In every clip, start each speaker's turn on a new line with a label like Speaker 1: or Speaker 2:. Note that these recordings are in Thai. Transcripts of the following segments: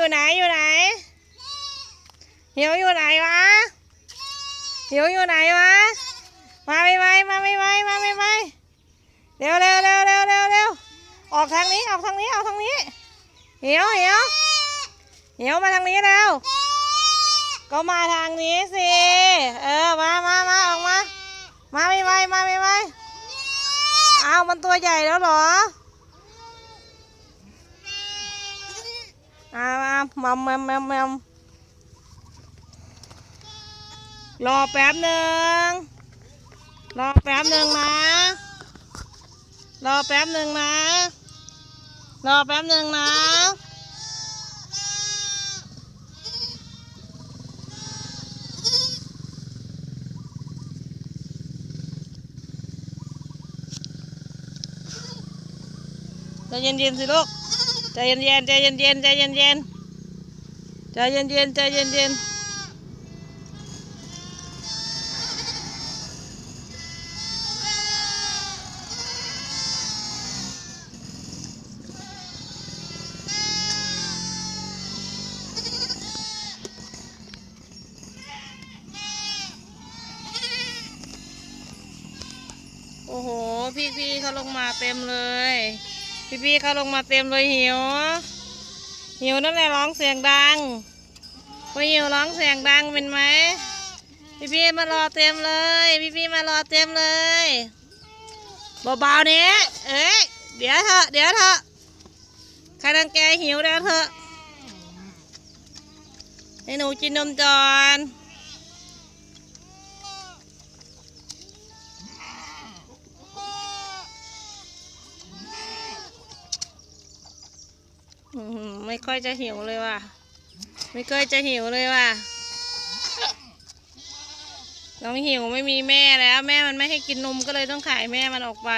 Speaker 1: อยู่ไหนอยู่ไหนเหมียวอยู่ไหนวะเหมียวอยู่ไหนวะ มาไม่ไวมาไม่ไวมาไม่ไวเร็วเร็วเร็วเร็วเร็วเร็วออกทางนี้ออกทางนี้ออกทางนี้เหมียวเหมียวเหมียวมาทางนี้แล้ว ก็มาทางนี้สิ เออมามามาออกมา มาไม่ไวมาไม่ไวอ้าวมันตัวใหญ่แล้วเหรออ้าวอ้าว มัมมัมมัมมัมรอแป๊บหนึ่งรอแป๊บหนึ่งนะ รอแป๊บหนึ่งนะ รอแป๊บหนึ่งนะใจเย็นๆสิลูกใจเย็นๆใจเย็นๆใจเย็นๆ ใจเย็นๆใจเย็นๆโอ้โห พี่ๆเขาลงมาเต็มเลย พี่ๆเขาลงมาเต็มเลยหิว หิวนั่นแหละร้องเสียงดังพอหิวร้องเสียงดังเป็นไหมพี่พี่มารอเต็มเลย พี่พี่มารอเต็มเลยเบาๆนี้เอ้ยเดี๋ยวเถอะเดี๋ยวเถอะใครรังแกหิวแล้วเถอะให้หนูกินนมจอน ไม่ค่อยจะหิวเลยว่ะ ไม่ค่อยจะหิวเลยว่ะ น้องหิวไม่มีแม่แล้ว แม่มันไม่ให้กินนมก็เลยต้องขายแม่มันออกไป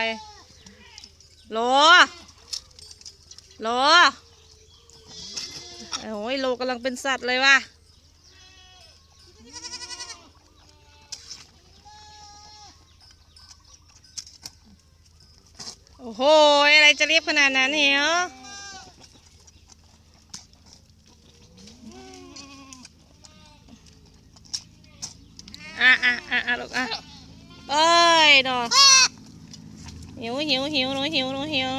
Speaker 1: โลโลโอ้ยโลกำลังเป็นสัตว์เลยว่ะโอ้โห อะไรจะเรียบขนาดนั้นเหรอ อะอะอะลูกอะเอ้ยดอกหิวหิวหิวหนูหิวหนูหิว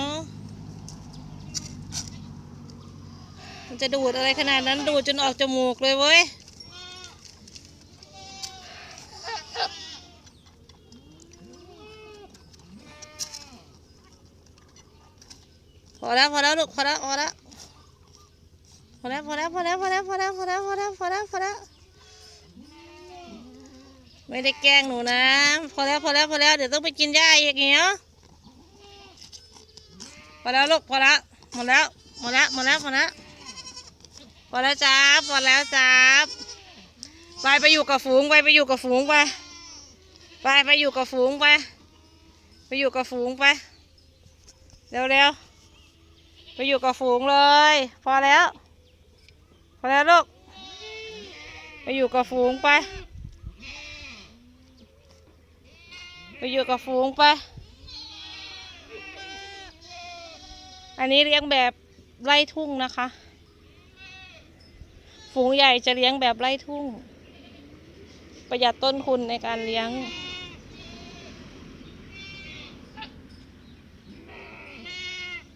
Speaker 1: มันจะดูดอะไรขนาดนั้นดูดจนออกจมูกเลยเว้ยพอแล้วพอแล้วลูกพอแล้วพอแล้วพอแล้วพอแล้วพอแล้วพอแล้วพอแล้วพอแล้วพอแล้วพอแล้ว ไม่ได้แกล้งหนูนะ พอแล้วพอแล้วพอแล้วเดี๋ยวต้องไปกินหญ้าอีกเงี้ยพอแล้วลูกพอแล้วหมดแล้วหมดแล้วหมดแล้วหมดแล้วพอแล้วจ้าพอแล้วจ้าไปไปอยู่กับฝูงไปไปอยู่กับฝูงไปไปไปอยู่กับฝูงไปไปอยู่กับฝูงไปเร็วเร็วๆไปอยู่กับฝูงเลย พอแล้ว พอแล้วลูกไปอยู่กับฝูงไป ไป อยู่กับฝูงไป อันนี้เลี้ยงแบบไล่ทุ่งนะคะ ฝูงใหญ่จะเลี้ยงแบบไล่ทุ่ง ประหยัดต้นทุนในการเลี้ยง